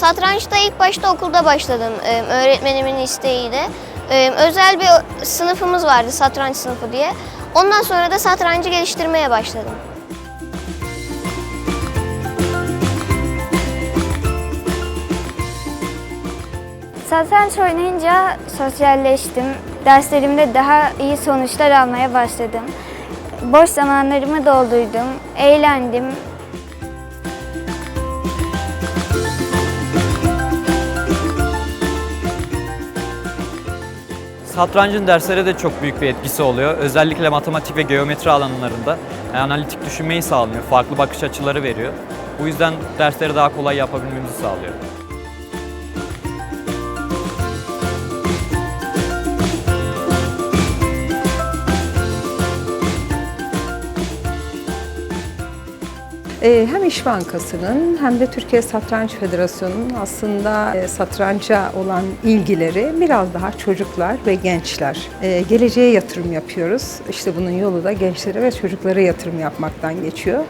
Satrançta ilk başta okulda başladım e, öğretmenimin isteğiyle. E, özel bir sınıfımız vardı satranç sınıfı diye. Ondan sonra da satrancı geliştirmeye başladım. Satranç oynayınca sosyalleştim. Derslerimde daha iyi sonuçlar almaya başladım. Boş zamanlarımı doldurdum, eğlendim. Satrancın derslere de çok büyük bir etkisi oluyor. Özellikle matematik ve geometri alanlarında yani analitik düşünmeyi sağlıyor. Farklı bakış açıları veriyor. Bu yüzden dersleri daha kolay yapabilmemizi sağlıyor. Hem İş Bankası'nın hem de Türkiye Satranç Federasyonu'nun aslında e, satranca olan ilgileri biraz daha çocuklar ve gençler. Ee, Geleceğe yatırım yapıyoruz. İşte bunun yolu da gençlere ve çocuklara yatırım yapmaktan geçiyor.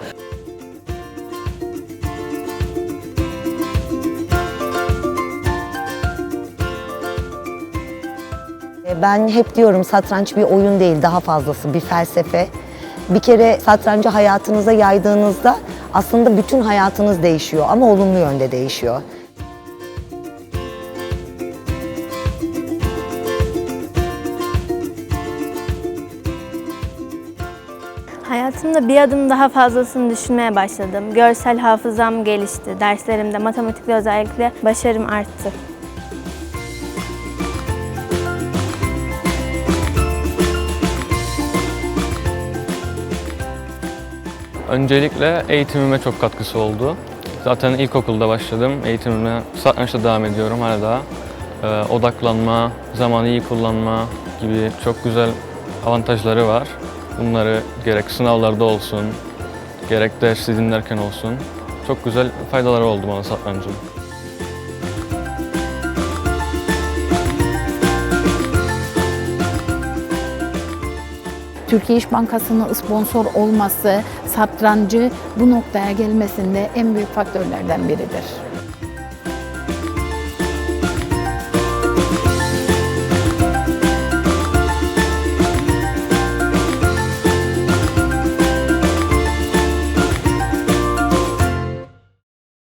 Ben hep diyorum satranç bir oyun değil, daha fazlası bir felsefe. Bir kere satrancı hayatınıza yaydığınızda aslında bütün hayatınız değişiyor ama olumlu yönde değişiyor. Hayatımda bir adım daha fazlasını düşünmeye başladım. Görsel hafızam gelişti. Derslerimde matematikte özellikle başarım arttı. Öncelikle eğitimime çok katkısı oldu. Zaten ilkokulda başladım. Eğitimime satrançta devam ediyorum hala. Ee, odaklanma, zamanı iyi kullanma gibi çok güzel avantajları var. Bunları gerek sınavlarda olsun, gerek dersi dinlerken olsun. Çok güzel faydaları oldu bana satrancın. Türkiye İş Bankası'nın sponsor olması satrancı bu noktaya gelmesinde en büyük faktörlerden biridir.